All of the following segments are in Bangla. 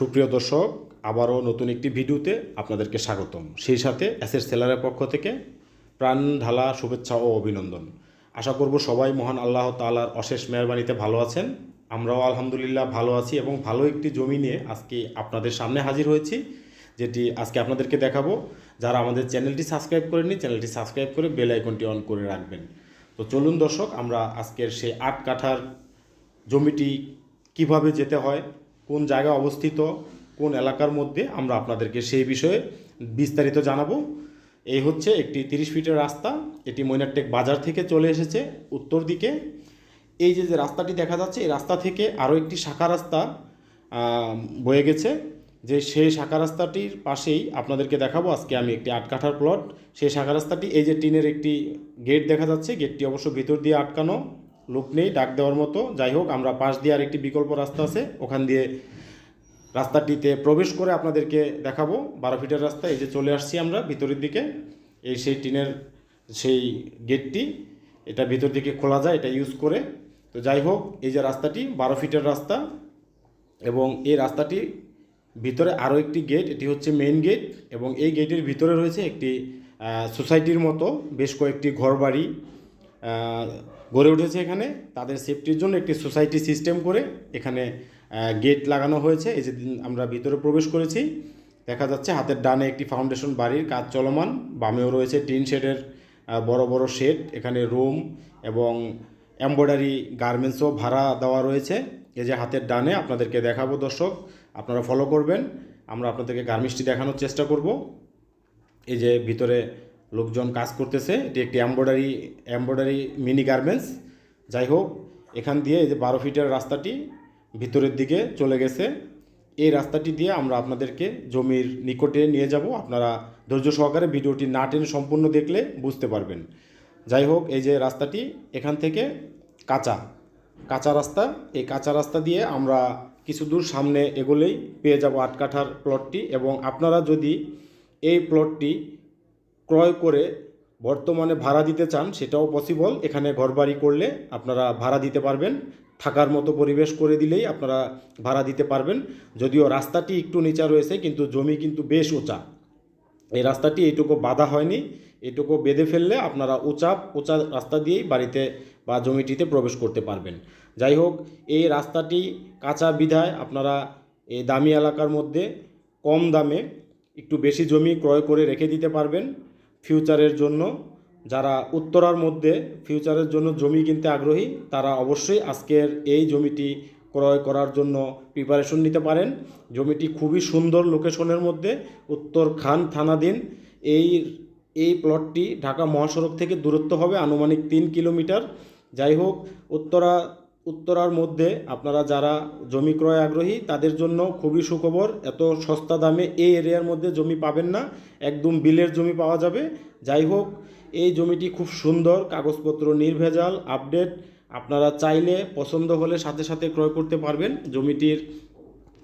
সুপ্রিয় দর্শক, আবারও নতুন একটি ভিডিওতে আপনাদেরকে স্বাগতম। সেই সাথে অ্যাসের সেলারের পক্ষ থেকে প্রাণ, ঢালা, শুভেচ্ছা ও অভিনন্দন। আশা করব সবাই মহান আল্লাহ তালার অশেষ মেহরবানিতে ভালো আছেন। আমরাও আলহামদুলিল্লাহ ভালো আছি এবং ভালো একটি জমি নিয়ে আজকে আপনাদের সামনে হাজির হয়েছি, যেটি আজকে আপনাদেরকে দেখাবো। যারা আমাদের চ্যানেলটি সাবস্ক্রাইব করেননি, চ্যানেলটি সাবস্ক্রাইব করে বেল আইকনটি অন করে রাখবেন। তো চলুন দর্শক, আমরা আজকের সেই আট কাঠার জমিটি কীভাবে যেতে হয় কোন জায়গায় অবস্থিত, কোন এলাকার মধ্যে, আমরা আপনাদেরকে সেই বিষয়ে বিস্তারিত জানাব। এই হচ্ছে একটি তিরিশ ফিটের রাস্তা, এটি মৈনারটেক বাজার থেকে চলে এসেছে উত্তর দিকে। এই যে যে রাস্তাটি দেখা যাচ্ছে, এই রাস্তা থেকে আরও একটি শাখা রাস্তা বয়ে গেছে। যে সেই শাখা রাস্তাটির পাশেই আপনাদেরকে দেখাবো, আজকে আমি একটি আট কাঠার প্লট সেই শাখা রাস্তাটি, এই যে টিনের একটি গেট দেখা যাচ্ছে গেটটি অবশ্য ভিতর দিয়ে আটকানো। লোক নেই, ডাক দেওয়ার মতো। যাই হোক, আমরা পাশ দিয়ে একটি বিকল্প রাস্তা আছে। ওখান দিয়ে রাস্তাটিতে প্রবেশ করে আপনাদেরকে দেখাবো। বারো ফিটের রাস্তা, এই যে চলে আসছি আমরা ভিতরের দিকে। এই সেই টিনের সেই গেটটি, এটা ভিতর দিকে খোলা যায়, এটা ইউজ করে। তো যাই হোক, এই যে রাস্তাটি, বারো ফিটের রাস্তা এবং এই রাস্তাটি ভিতরে আরও একটি গেট, এটি হচ্ছে মেইন গেট এবং এই গেটের ভিতরে রয়েছে একটি সোসাইটির মতো, বেশ কয়েকটি ঘরবাড়ি গড়ে উঠেছে এখানে। তাদের সেফটির জন্য একটি সোসাইটি সিস্টেম করে এখানে গেট লাগানো হয়েছে। এই যে আমরা ভিতরে প্রবেশ করেছি, দেখা যাচ্ছে হাতের ডানে একটি ফাউন্ডেশন বাড়ির কাজ চলমান, বামেও রয়েছে টিন শেডের বড় বড় শেড, এখানে রুম এবং এমব্রয়ডারি গার্মেন্টসও ভাড়া দেওয়া রয়েছে। এই যে হাতের ডানে আপনাদেরকে দেখাবো দর্শক, আপনারা ফলো করবেন। আমরা আপনাদেরকে গার্মেন্টসটি দেখানোর চেষ্টা করব। এই যে ভিতরে লোকজন কাজ করতেছে, এটি একটি এমব্রয়ডারি এমব্রয়ডারি মিনি গার্মেন্টস যাই হোক, এখান দিয়ে এই যে বারো ফিটের রাস্তাটি ভিতরের দিকে চলে গেছে। এই রাস্তাটি দিয়ে আমরা আপনাদেরকে জমির নিকটে নিয়ে যাব। আপনারা ধৈর্য সহকারে ভিডিওটি না টেনে সম্পূর্ণ দেখলে বুঝতে পারবেন। যাই হোক, এই যে রাস্তাটি, এখান থেকে কাঁচা কাঁচা রাস্তা। এই কাঁচা রাস্তা দিয়ে আমরা কিছু দূর সামনে এগোলেই পেয়ে যাব আট কাঠার প্লটটি এবং আপনারা যদি এই প্লটটি ক্রয় করে বর্তমানে ভাড়া দিতে চান, সেটাও পসিবল এখানে ঘরবাড়ি করলে আপনারা ভাড়া দিতে পারবেন। থাকার মতো পরিবেশ করে দিলেই আপনারা ভাড়া দিতে পারবেন। যদিও রাস্তাটি একটু নিচা রয়েছে, কিন্তু জমি কিন্তু বেশ উঁচা। এই রাস্তাটি এইটুকু বাধা হয়নি। এটুকু বেঁধে ফেললে আপনারা উঁচা উঁচা রাস্তা দিয়েই বাড়িতে বা জমিটিতে প্রবেশ করতে পারবেন। যাই হোক, এই রাস্তাটি কাঁচা বিধায় আপনারা এই দামি এলাকার মধ্যে কম দামে একটু বেশি জমি ক্রয় করে রেখে দিতে পারবেন। ফিউচারের জন্য, যারা উত্তরার মধ্যে ফিউচারের জন্য জমি কিনতে আগ্রহী, তারা অবশ্যই আজকের এই জমিটি ক্রয় করার জন্য প্রিপারেশন নিতে পারেন। জমিটি খুবই সুন্দর লোকেশনের মধ্যে, উত্তর খান থানাধীন। এই এই প্লটটি ঢাকা মহাসড়ক থেকে দূরত্ব হবে আনুমানিক তিন কিলোমিটার। যাই হোক, উত্তরা উত্তরার মধ্যে আপনারা যারা জমি ক্রয় আগ্রহী, তাদের জন্য খুবই সুখবর, এত সস্তা দামে এই এরিয়ার মধ্যে জমি পাবেন না, একদম বিলের জমি পাওয়া যাবে। যাই হোক, এই জমিটি খুব সুন্দর, কাগজপত্র নির্ভেজাল, আপডেট, আপনারা চাইলে পছন্দ হলে সাথে সাথে ক্রয় করতে পারবেন। জমিটির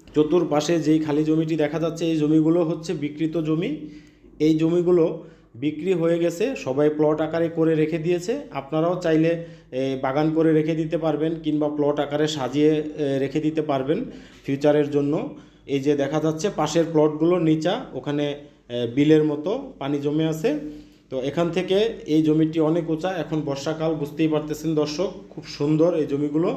চতুর্পাশে যেই খালি জমিটি দেখা যাচ্ছে, এই জমিগুলো হচ্ছে বিকৃত জমি। এই জমিগুলো বিক্রি হয়ে গেছে, সবাই প্লট আকারে করে রেখে দিয়েছে। আপনারাও চাইলে বাগান করে রেখে দিতে পারবেন কিংবা প্লট আকারে সাজিয়ে রেখে দিতে পারবেন ফিউচারের জন্য। এই যে দেখা যাচ্ছে, পাশের প্লটগুলো নিচা, ওখানে বিলের মতো পানি জমে আছে। তো এখান থেকে এই জমিটি অনেক উঁচা, এখন বর্ষাকাল, বুঝতেই পারতেছেন দর্শক, খুব সুন্দর এই জমিগুলো।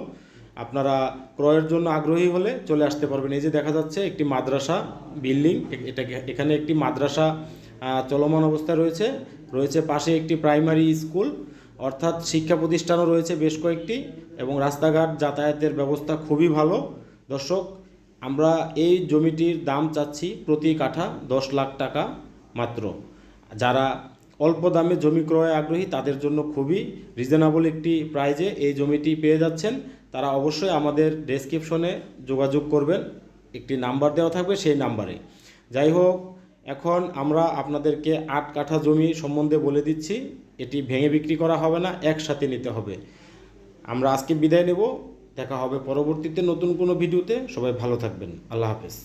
আপনারা ক্রয়ের জন্য আগ্রহী হলে চলে আসতে পারবেন। এই যে দেখা যাচ্ছে একটি মাদ্রাসা বিল্ডিং, এটা এখানে একটি মাদ্রাসা চলমান অবস্থায় রয়েছে। রয়েছে পাশে একটি প্রাইমারি স্কুল, অর্থাৎ শিক্ষা প্রতিষ্ঠানও রয়েছে বেশ কয়েকটি এবং রাস্তাঘাট যাতায়াতের ব্যবস্থা খুবই ভালো। দর্শক, আমরা এই জমিটির দাম চাচ্ছি প্রতি কাঠা দশ লাখ টাকা মাত্র। যারা অল্প দামে জমি ক্রয়ে আগ্রহী, তাদের জন্য খুবই রিজনেবল একটি প্রাইজে এই জমিটি পেয়ে যাচ্ছেন। তারা অবশ্যই আমাদের ডেসক্রিপশনে যোগাযোগ করবেন। একটি নাম্বার দেওয়া থাকবে সেই নাম্বারে যাই হোক, এখন আমরা আপনাদেরকে আট কাঠা জমি সম্বন্ধে বলে দিচ্ছি। এটি ভেঙে বিক্রি করা হবে না, একসাথে নিতে হবে। আমরা আজকে বিদায় নেব। দেখা হবে পরবর্তীতে নতুন কোনো ভিডিওতে। সবাই ভালো থাকবেন। আল্লাহ হাফেজ।